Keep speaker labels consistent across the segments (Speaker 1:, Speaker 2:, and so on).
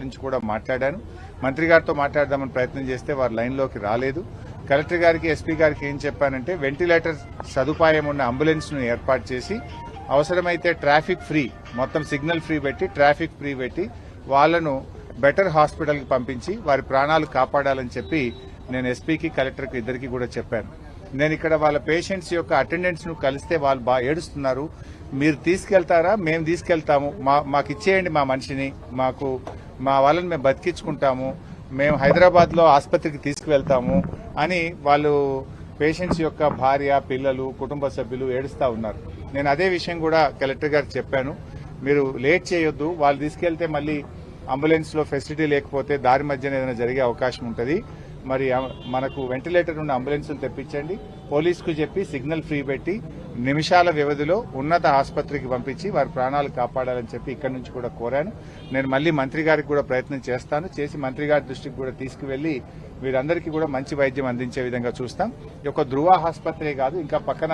Speaker 1: నుంచి కూడా మాట్లాడాను. మంత్రి గారితో మాట్లాడదామని ప్రయత్నం చేస్తే వారు లైన్లోకి రాలేదు. కలెక్టర్ గారికి ఎస్పీ గారికి ఏం చెప్పానంటే వెంటిలేటర్ సదుపాయం ఉన్న అంబులెన్స్ను ఏర్పాటు చేసి అవసరమైతే ట్రాఫిక్ ఫ్రీ మొత్తం సిగ్నల్ ఫ్రీ పెట్టి ట్రాఫిక్ ఫ్రీ పెట్టి వాళ్ళను బెటర్ హాస్పిటల్కి పంపించి వారి ప్రాణాలు కాపాడాలని చెప్పి నేను ఎస్పీకి కలెక్టర్కి ఇద్దరికి కూడా చెప్పాను. నేను ఇక్కడ వాళ్ళ పేషెంట్స్ యొక్క అటెండెన్స్ను కలిస్తే వాళ్ళు బాగా ఏడుస్తున్నారు. మీరు తీసుకెళ్తారా? మేము తీసుకెళ్తాము. మా మాకు ఇచ్చేయండి మా మనిషిని. మాకు మా వాళ్ళని మేము బతికించుకుంటాము మేము హైదరాబాద్లో ఆసుపత్రికి తీసుకువెళ్తాము అని వాళ్ళు పేషెంట్స్ యొక్క భార్య పిల్లలు కుటుంబ సభ్యులు ఏడుస్తా ఉన్నారు. నేను అదే విషయం కూడా కలెక్టర్ గారు చెప్పాను. మీరు లేట్ చేయొద్దు వాళ్ళు తీసుకెళ్తే మళ్ళీ అంబులెన్స్లో ఫెసిలిటీ లేకపోతే దారి మధ్యన ఏదైనా జరిగే అవకాశం ఉంటుంది. మరి మనకు వెంటిలేటర్ ఉన్న అంబులెన్సులు తెప్పించండి. పోలీసుకు చెప్పి సిగ్నల్ ఫ్రీ పెట్టి నిమిషాల వ్యవధిలో ఉన్నత ఆసుపత్రికి పంపించి వారి ప్రాణాలు కాపాడాలని చెప్పి ఇక్కడి నుంచి కూడా కోరాను. నేను మళ్ళీ మంత్రి గారికి కూడా ప్రయత్నం చేస్తాను. చేసి మంత్రి గారి దృష్టికి కూడా తీసుకువెళ్ళి వీరందరికీ కూడా మంచి వైద్యం అందించే విధంగా చూస్తాం. ఈ యొక్క ధృవ ఆసుపత్రి కాదు ఇంకా పక్కన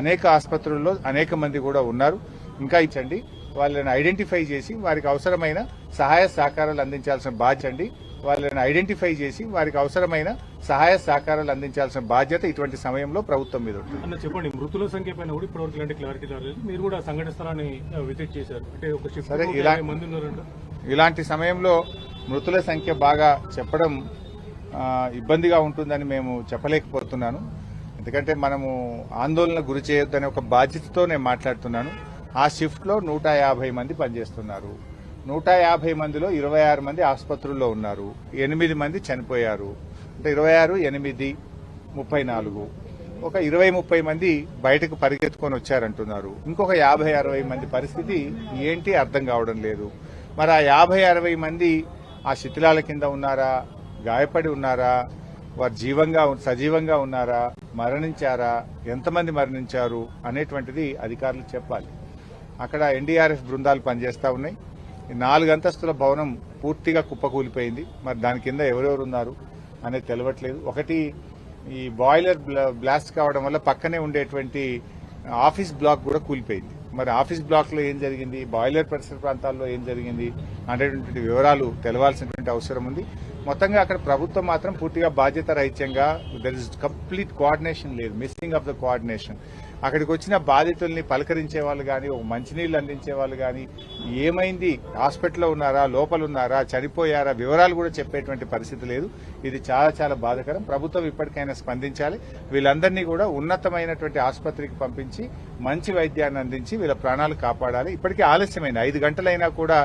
Speaker 1: అనేక ఆసుపత్రుల్లో అనేక మంది కూడా ఉన్నారు. ఇంకా ఇచ్చండి. వాళ్ళని ఐడెంటిఫై చేసి వారికి అవసరమైన సహాయ సహకారాలు అందించాల్సిన బాధ్యత అండి. వాళ్ళని ఐడెంటిఫై చేసి వారికి అవసరమైన సహాయ సహకారాలు అందించాల్సిన బాధ్యత ఇటువంటి సమయంలో ప్రభుత్వం మీద ఉంటుంది.
Speaker 2: అన్న చెప్పండి మృతుల సంఖ్య పైన కూడా ఇప్పటివరకు ఇలాంటి క్లారిటీ రాలేదు. మీరు కూడా సంఘటన స్థలాన్ని విజిట్ చేశారు. అంటే ఒక
Speaker 1: సరే, ఇలాంటి సమయంలో మృతుల సంఖ్య బాగా చెప్పడం ఇబ్బందిగా ఉంటుందని మేము చెప్పలేకపోతున్నాను. ఎందుకంటే మనము ఆందోళన గురి చేయొద్దనే ఒక బాధ్యతతో నేను మాట్లాడుతున్నాను. ఆ షిఫ్ట్లో నూట యాభై మంది పనిచేస్తున్నారు. నూట యాభై మందిలో ఇరవై ఆరు మంది ఆసుపత్రుల్లో ఉన్నారు. ఎనిమిది మంది చనిపోయారు. అంటే ఇరవై ఆరు ఎనిమిది ముప్పై నాలుగు. ఒక ఇరవై ముప్పై మంది బయటకు పరిగెత్తుకొని వచ్చారంటున్నారు. ఇంకొక యాభై అరవై మంది పరిస్థితి ఏంటి అర్థం కావడం లేదు. మరి ఆ యాభై అరవై మంది ఆ శిథిలాల కింద ఉన్నారా? గాయపడి ఉన్నారా? వారు జీవంగా సజీవంగా ఉన్నారా? మరణించారా? ఎంతమంది మరణించారు? అనేటువంటిది అధికారులు చెప్పాలి. అక్కడ ఎన్డీఆర్ఎఫ్ బృందాలు పనిచేస్తూ ఉన్నాయి. నాలుగు అంతస్తుల భవనం పూర్తిగా కుప్పకూలిపోయింది. మరి దాని కింద ఎవరెవరు ఉన్నారు అనేది తెలవట్లేదు. ఒకటి ఈ బాయిలర్ బ్లాస్ట్ కావడం వల్ల పక్కనే ఉండేటువంటి ఆఫీస్ బ్లాక్ కూడా కూలిపోయింది. మరి ఆఫీస్ బ్లాక్లో ఏం జరిగింది? బాయిలర్ పరిసర ప్రాంతాల్లో ఏం జరిగింది? అనేటువంటి వివరాలు తెలవాల్సినటువంటి అవసరం ఉంది. మొత్తంగా అక్కడ ప్రభుత్వం మాత్రం పూర్తిగా బాధ్యత రహిత్యంగా దర్ ఇస్ కంప్లీట్ కోఆర్డినేషన్ లేదు. మిస్సింగ్ ఆఫ్ ద కోఆర్డినేషన్ అక్కడికి వచ్చిన బాధితుల్ని పలకరించే వాళ్ళు కానీ ఒక మంచినీళ్ళు అందించే వాళ్ళు కానీ ఏమైంది? హాస్పిటల్లో ఉన్నారా? లోపల ఉన్నారా? చనిపోయారా? వివరాలు కూడా చెప్పేటువంటి పరిస్థితి లేదు. ఇది చాలా చాలా బాధకరం. ప్రభుత్వం ఇప్పటికైనా స్పందించాలి. వీళ్ళందరినీ కూడా ఉన్నతమైనటువంటి ఆసుపత్రికి పంపించి మంచి వైద్యాన్ని అందించి వీళ్ళ ప్రాణాలు కాపాడాలి. ఇప్పటికీ ఆలస్యమైంది. ఐదు గంటలైనా కూడా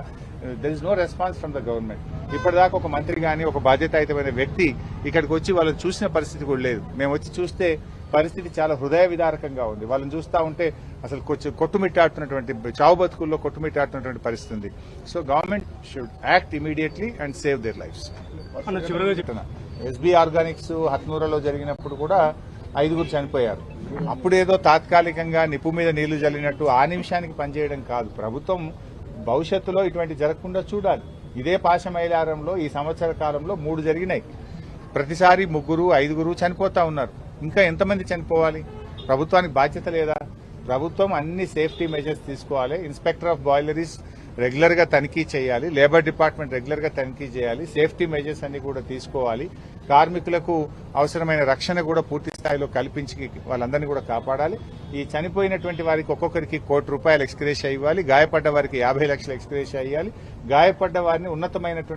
Speaker 1: there is no response from the government ఇప్పటిదాకా ఒక మంత్రి కానీ ఒక బాధ్యతాయుతమైన వ్యక్తి ఇక్కడికి వచ్చి వాళ్ళని చూసిన పరిస్థితి కూడా లేదు. మేము వచ్చి చూస్తే పరిస్థితి చాలా హృదయ విదారకంగా ఉంది. వాళ్ళని చూస్తా ఉంటే అసలు కొంచెం కొట్టుమిట్టాడుతున్నటువంటి చావు బతుకుల్లో కొట్టుమిట్టాడుతున్నటువంటి పరిస్థితి ఉంది so government should act immediately and save their lives.
Speaker 2: అన్న చివరిగా చెప్ప-
Speaker 1: ఎస్బీ ఆర్గానిక్స్ హత్నూరలో జరిగినప్పుడు కూడా ఐదుగురు చనిపోయారు. అప్పుడేదో తాత్కాలికంగా నిప్పు మీద నీళ్ళు జల్లినట్టు ఆ నిమిషానికి పనిచేయడం కాదు. ప్రభుత్వం భవిష్యత్తులో ఇటువంటి జరగకుండా చూడాలి. ఇదే పాశమైలారంలో ఈ సంవత్సర కాలంలో మూడు జరిగినాయి. ప్రతిసారి ముగ్గురు ఐదుగురు చనిపోతా ఉన్నారు. ఇంకా ఎంతమంది చనిపోవాలి? ప్రభుత్వానికి బాధ్యత లేదా? ప్రభుత్వం అన్ని సేఫ్టీ మెజర్స్ తీసుకోవాలి. ఇన్స్పెక్టర్ ఆఫ్ బాయిలరీస్ రెగ్యులర్గా తనిఖీ చేయాలి. లేబర్ డిపార్ట్మెంట్ రెగ్యులర్గా తనిఖీ చేయాలి. సేఫ్టీ మెజర్స్ అన్ని కూడా తీసుకోవాలి. కార్మికులకు అవసరమైన రక్షణ కూడా పూర్తి స్థాయిలో కల్పించి వాళ్ళందరినీ కూడా కాపాడాలి. ఈ చనిపోయినటువంటి వారికి ఒక్కొక్కరికి కోటి రూపాయలు ఎక్స్క్రేష్ ఇవ్వాలి. గాయపడ్డ వారికి యాభై లక్షలు ఎక్స్క్రేష్ ఇవ్వాలి. గాయపడ్డ వారిని ఉన్నతమైనటువంటి